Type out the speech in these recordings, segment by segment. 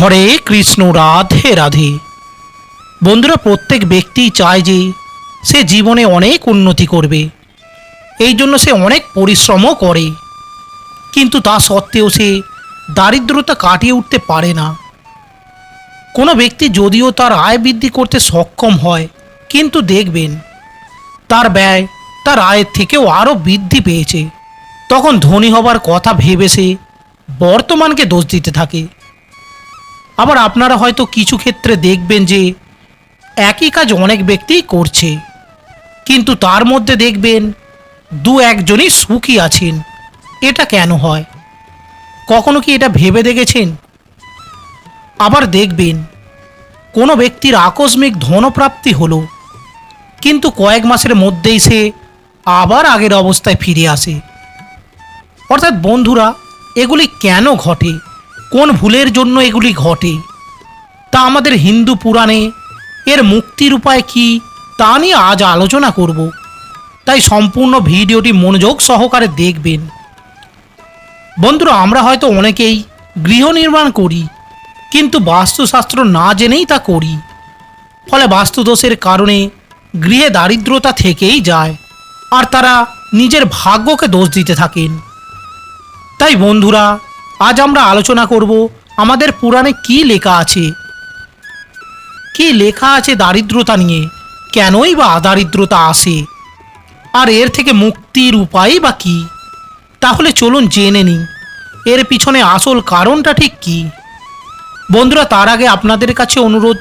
হরে কৃষ্ণ, রাধে রাধে। বন্ধুরা, প্রত্যেক ব্যক্তি চায় যে সে জীবনে অনেক উন্নতি করবে। এই জন্য সে অনেক পরিশ্রমও করে। কিন্তু তা সত্ত্বেও সে দারিদ্রতা কাটিয়ে উঠতে পারে না। কোনো ব্যক্তি যদিও তার আয় বৃদ্ধি করতে সক্ষম হয়, কিন্তু দেখবেন তার ব্যয় তার আয়ের থেকেও আরও বৃদ্ধি পেয়েছে। তখন ধনী হবার কথা ভেবে সে বর্তমানকে দোষ দিতে থাকে। আবার আপনারা হয়তো কিছু ক্ষেত্রে দেখবেন যে একই কাজ অনেক ব্যক্তিই করছে। কিন্তু তার মধ্যে দেখবেন দু একজনই সুখী আছেন। এটা কেন হয়? কখনো কি এটা ভেবে দেখেছেন? আবার দেখবেন কোনো ব্যক্তির আকস্মিক ধনপ্রাপ্তি হলো, কিন্তু কয়েক মাসের মধ্যেই সে আবার আগের অবস্থায় ফিরে আসে। অর্থাৎ বন্ধুরা, এগুলি কেন ঘটে? কোন ভুলের জন্য এগুলি ঘটে? তা আমাদের হিন্দু পুরাণে এর মুক্তির উপায় কি তা নিয়ে আজ আলোচনা করব। তাই সম্পূর্ণ ভিডিওটি মনোযোগ সহকারে দেখবেন। বন্ধুরা, আমরা হয়তো অনেকেই গৃহ নির্মাণ করি, কিন্তু বাস্তুশাস্ত্র না জেনেই তা করি। ফলে বাস্তুদোষের কারণে গৃহে দারিদ্রতা থেকেই যায়, আর তারা নিজের ভাগ্যকে দোষ দিতে থাকেন। তাই বন্ধুরা আজ আমরা আলোচনা করব আমাদের পুরাণে কি লেখা আছে। কি লেখা আছে দারিদ্রতা নিয়ে? কেনই বা দারিদ্রতা আসে? আর এর থেকে মুক্তির উপায় বা কি? তাহলে চলুন জেনে নিই। এর পিছনে আসল কারণটা ঠিক কি? বন্ধুরা, তার আগে আপনাদের কাছে অনুরোধ,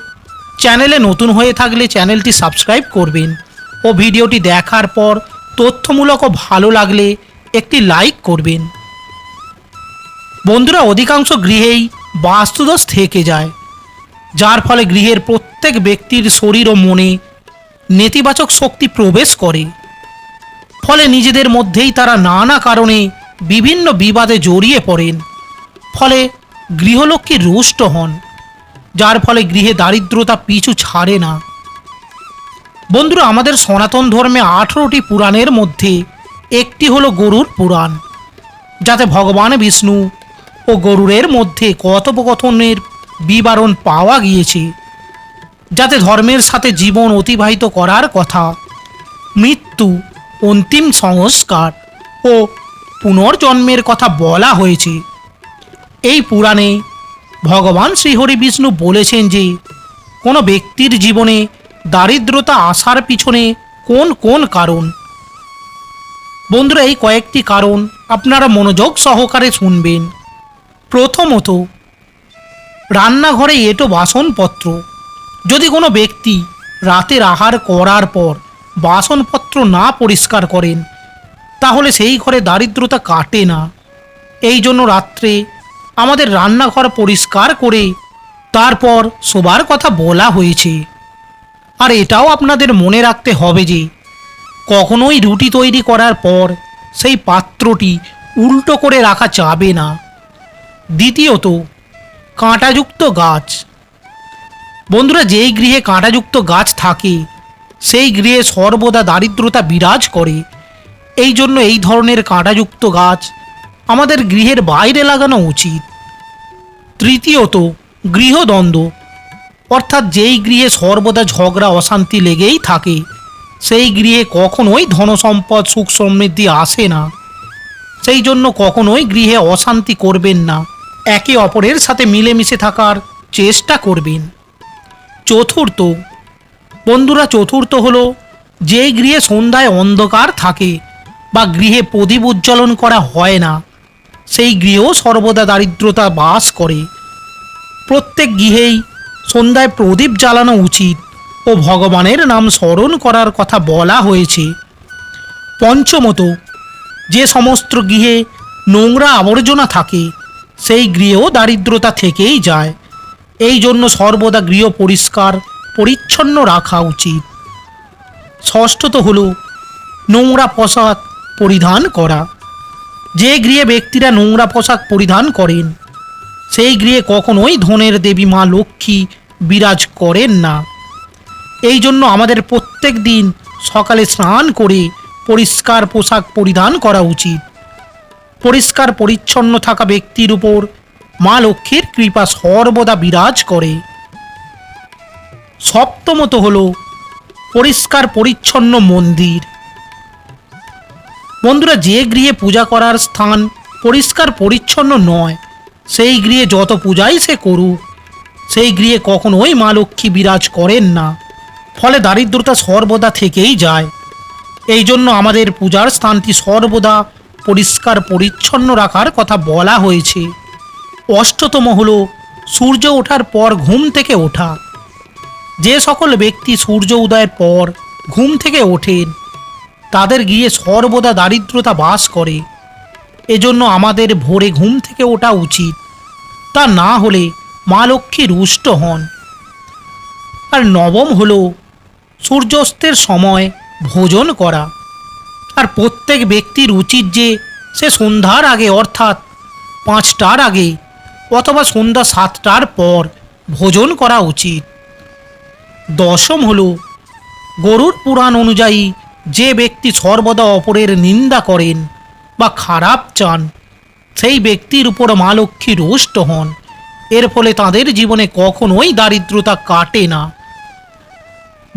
চ্যানেলে নতুন হয়ে থাকলে চ্যানেলটি সাবস্ক্রাইব করবেন ও ভিডিওটি দেখার পর তথ্যমূলক ও ভালো লাগলে একটি লাইক করবেন। বন্ধুরা, অধিকাংশ গৃহেই বাস্তুদোষ থেকে যায়, যার ফলে গৃহের প্রত্যেক ব্যক্তির শরীর ও মনে নেতিবাচক শক্তি প্রবেশ করে। ফলে নিজেদের মধ্যেই তারা নানা কারণে বিভিন্ন বিবাদে জড়িয়ে পড়েন। ফলে গৃহলক্ষ্মী রুষ্ট হন, যার ফলে গৃহে দারিদ্রতা পিছু ছাড়ে না। বন্ধুরা, আমাদের সনাতন ধর্মে আঠেরোটি পুরাণের মধ্যে একটি হলো গরুর পুরাণ, যাতে ভগবান বিষ্ণু ও গরুরের মধ্যে কথোপকথনের বিবরণ পাওয়া গিয়েছে, যাতে ধর্মের সাথে জীবন অতিবাহিত করার কথা। মৃত্যু, অন্তিম সংস্কার ও পুনর্জন্মের কথা বলা হয়েছে। এই পুরাণে ভগবান শ্রীহরি বিষ্ণু বলেছেন যে, কোনো ব্যক্তির জীবনে দারিদ্রতা আসার পিছনে কোন কোন কারণ? বন্ধুরা, এই কয়েকটি কারণ আপনারা মনোযোগ সহকারে শুনবেন। প্রথমত, রান্নাঘরে এটো বাসনপত্র। যদি কোনো ব্যক্তি রাতের আহার করার পর বাসনপত্র না পরিষ্কার করেন, তাহলে সেই ঘরে দারিদ্রতা কাটে না। এই জন্য রাত্রে আমাদের রান্নাঘর পরিষ্কার করে তারপর শোবার কথা বলা হয়েছে। আর এটাও আপনাদের মনে রাখতে হবে যে, কখনোই রুটি তৈরি করার পর সেই পাত্রটি উল্টো করে রাখা যাবে না। দ্বিতীয়ত, কাঁটাযুক্ত গাছ। বন্ধুরা, যেই গৃহে কাঁটাযুক্ত গাছ থাকে, সেই গৃহে সর্বদা দারিদ্রতা বিরাজ করে। এই জন্য এই ধরনের কাঁটাযুক্ত গাছ আমাদের গৃহের বাইরে লাগানো উচিত। তৃতীয়ত, গৃহদ্বন্দ্ব। অর্থাৎ যেই গৃহে সর্বদা ঝগড়া, অশান্তি লেগেই থাকে, সেই গৃহে কখনোই ধনসম্পদ, সুখ সমৃদ্ধি আসে না। সেই জন্য কখনোই গৃহে অশান্তি করবেন না। একে অপরের সাথে মিলেমিশে থাকার চেষ্টা করবেন। চতুর্থ, বন্ধুরা চতুর্থ হলো, যে গৃহে সন্ধ্যায় অন্ধকার থাকে বা গৃহে প্রদীপ উজ্জ্বলন করা হয় না, সেই গৃহেও সর্বদা দারিদ্রতা বাস করে। প্রত্যেক গৃহেই সন্ধ্যায় প্রদীপ জ্বালানো উচিত ও ভগবানের নাম স্মরণ করার কথা বলা হয়েছে। পঞ্চমত, যে সমস্ত গৃহে নোংরা আবর্জনা থাকে সেই গৃহেও দারিদ্রতা থেকেই যায়। এই জন্য সর্বদা গৃহ পরিষ্কার, পরিচ্ছন্ন রাখা উচিত। ষষ্ঠত হল, নোংরা পোশাক পরিধান করা। যে গৃহে ব্যক্তিরা নোংরা পোশাক পরিধান করেন, সেই গৃহে কখনোই ধনের দেবী মা লক্ষ্মী বিরাজ করেন না। এই জন্য আমাদের প্রত্যেক দিন সকালে স্নান করে পরিষ্কার পোশাক পরিধান করা উচিত। পরিষ্কার পরিচ্ছন্ন থাকা ব্যক্তির উপর মা লক্ষ্মীর কৃপা সর্বদা বিরাজ করে। সপ্তমত হল পরিষ্কার পরিচ্ছন্ন মন্দির। বন্ধুরা, যে গৃহে পূজা করার স্থান পরিষ্কার পরিচ্ছন্ন নয়, সেই গৃহে যত পূজাই সে করুক, সেই গৃহে কখনোই মা লক্ষ্মী বিরাজ করেন না। ফলে দারিদ্রতা সর্বদা থেকেই যায়। এই জন্য আমাদের পূজার স্থানটি সর্বদা পরিষ্কার পরিচ্ছন্ন রাখার কথা বলা হয়েছে। অষ্টতম হল সূর্য ওঠার পর ঘুম থেকে ওঠা। যে সকল ব্যক্তি সূর্য উদয়ের পর ঘুম থেকে ওঠেন, তাদের গিয়ে সর্বদা দারিদ্রতা বাস করে। এজন্য আমাদের ভোরে ঘুম থেকে ওঠা উচিত, তা না হলে মা লক্ষ্মী রুষ্ট হন। আর নবম হল সূর্যাস্তের সময় ভোজন করা। আর প্রত্যেক ব্যক্তির উচিত যে সে সন্ধ্যার আগে, অর্থাৎ পাঁচটার আগে অথবা সন্ধ্যা সাতটার পর ভোজন করা উচিত। দশম হল, গরুর পুরাণ অনুযায়ী যে ব্যক্তি সর্বদা অপরের নিন্দা করেন বা খারাপ চান, সেই ব্যক্তির উপর মা লক্ষ্মী রুষ্ট হন। এর ফলে তাদের জীবনে কখনোই দারিদ্রতা কাটে না।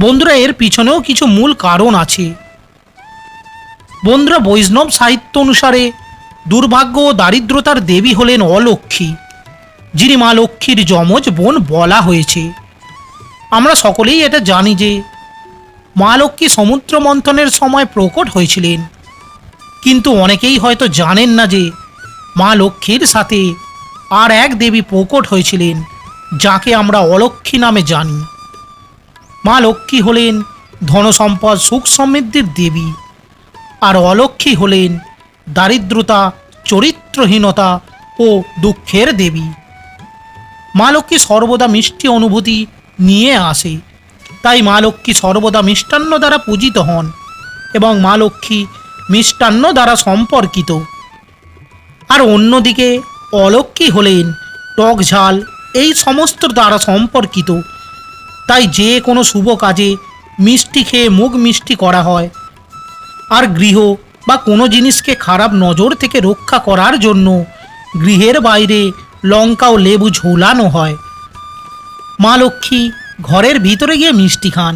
বন্ধুরা, এর পিছনেও কিছু মূল কারণ আছে। বন্ধুরা বৈষ্ণব সাহিত্য অনুসারে দুর্ভাগ্য ও দারিদ্রতার দেবী হলেন অলক্ষ্মী, যিনি মা লক্ষ্মীর যমজ বোন বলা হয়েছে। আমরা সকলেই এটা জানি যে মা লক্ষ্মী সমুদ্র মন্থনের সময় প্রকট হয়েছিলেন। কিন্তু অনেকেই হয়তো জানেন না যে মা লক্ষ্মীর সাথে আর এক দেবী প্রকট হয়েছিলেন, যাকে আমরা অলক্ষ্মী নামে জানি। মা লক্ষ্মী হলেন ধনসম্পদ, সুখ সমৃদ্ধির দেবী। আর অলক্ষ্মী হলেন দারিদ্রতা, চরিত্রহীনতা ও দুঃখের দেবী। মা লক্ষ্মী সর্বদা মিষ্টি অনুভূতি নিয়ে আসে, তাই মা লক্ষ্মী সর্বদা মিষ্টান্ন দ্বারা পূজিত হন এবং মা লক্ষ্মী মিষ্টান্ন দ্বারা সম্পর্কিত। আর অন্যদিকে অলক্ষ্মী হলেন টক ঝাল, এই সমস্ত দ্বারা সম্পর্কিত। তাই যে কোনো শুভ কাজে মিষ্টি খেয়ে মুখ মিষ্টি করা হয়। আর গৃহ বা কোনো জিনিসকে খারাপ নজর থেকে রক্ষা করার জন্য গৃহের বাইরে লঙ্কা ও লেবু ঝোলানো হয়। মা লক্ষ্মী ঘরের ভিতরে গিয়ে মিষ্টি খান।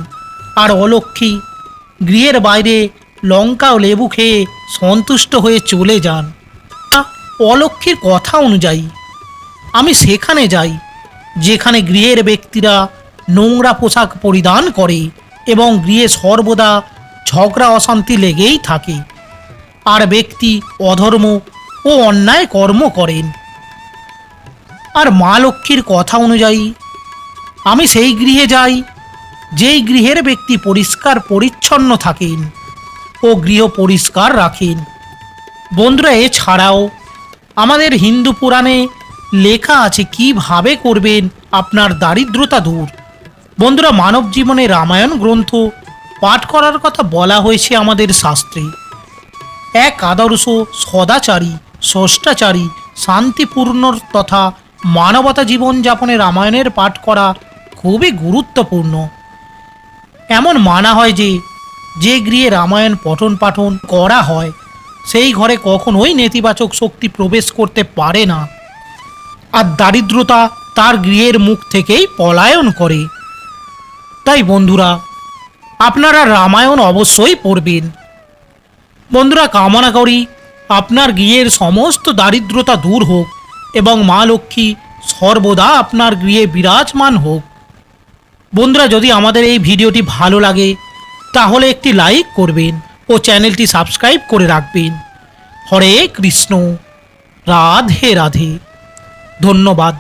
আর অলক্ষ্মী গৃহের বাইরে লঙ্কা ও লেবু খেয়ে সন্তুষ্ট হয়ে চলে যান। অলক্ষ্মীর কথা অনুযায়ী আমি সেখানে যাই, যেখানে গৃহের ব্যক্তিরা নোংরা পোশাক পরিধান করে এবং গৃহে সর্বদা ঝগড়া অশান্তি লেগেই থাকে। আর ব্যক্তি অধর্ম ও অন্যায় কর্ম করেন। আর মা লক্ষ্মীর কথা অনুযায়ী, আমি সেই গৃহে যাই, যেই গৃহের ব্যক্তি পরিষ্কার পরিচ্ছন্ন থাকেন ও গৃহ পরিষ্কার রাখেন। বন্ধুরা, এছাড়াও আমাদের হিন্দু পুরাণে লেখা আছে, কীভাবে করবেন আপনার দারিদ্রতা দূর। বন্ধুরা, মানব জীবনে রামায়ণ গ্রন্থ পাঠ করার কথা বলা হয়েছে আমাদের শাস্ত্রে। এক আদর্শ সদাচারী, ষষ্ঠাচারী, শান্তিপূর্ণ তথা মানবতা জীবনযাপনে রামায়ণের পাঠ করা খুবই গুরুত্বপূর্ণ। এমন মানা হয় যে যে গৃহে রামায়ণ পঠন পাঠন করা হয়, সেই ঘরে কখনোই নেতিবাচক শক্তি প্রবেশ করতে পারে না। আর দারিদ্রতা তার গৃহের মুখ থেকেই পলায়ন করে। তাই বন্ধুরা আপনারা রামায়ণ অবশ্যই পড়বেন। বন্ধুরা, কামনা করি আপনার গৃহের সমস্ত দারিদ্রতা দূর হোক এবং মা লক্ষ্মী সর্বদা আপনার গৃহে বিরাজমান হোক। বন্ধুরা, যদি আমাদের এই ভিডিওটি ভালো লাগে, তাহলে একটি লাইক করবেন ও চ্যানেলটি সাবস্ক্রাইব করে রাখবেন। হরে কৃষ্ণ, রাধে রাধে। ধন্যবাদ।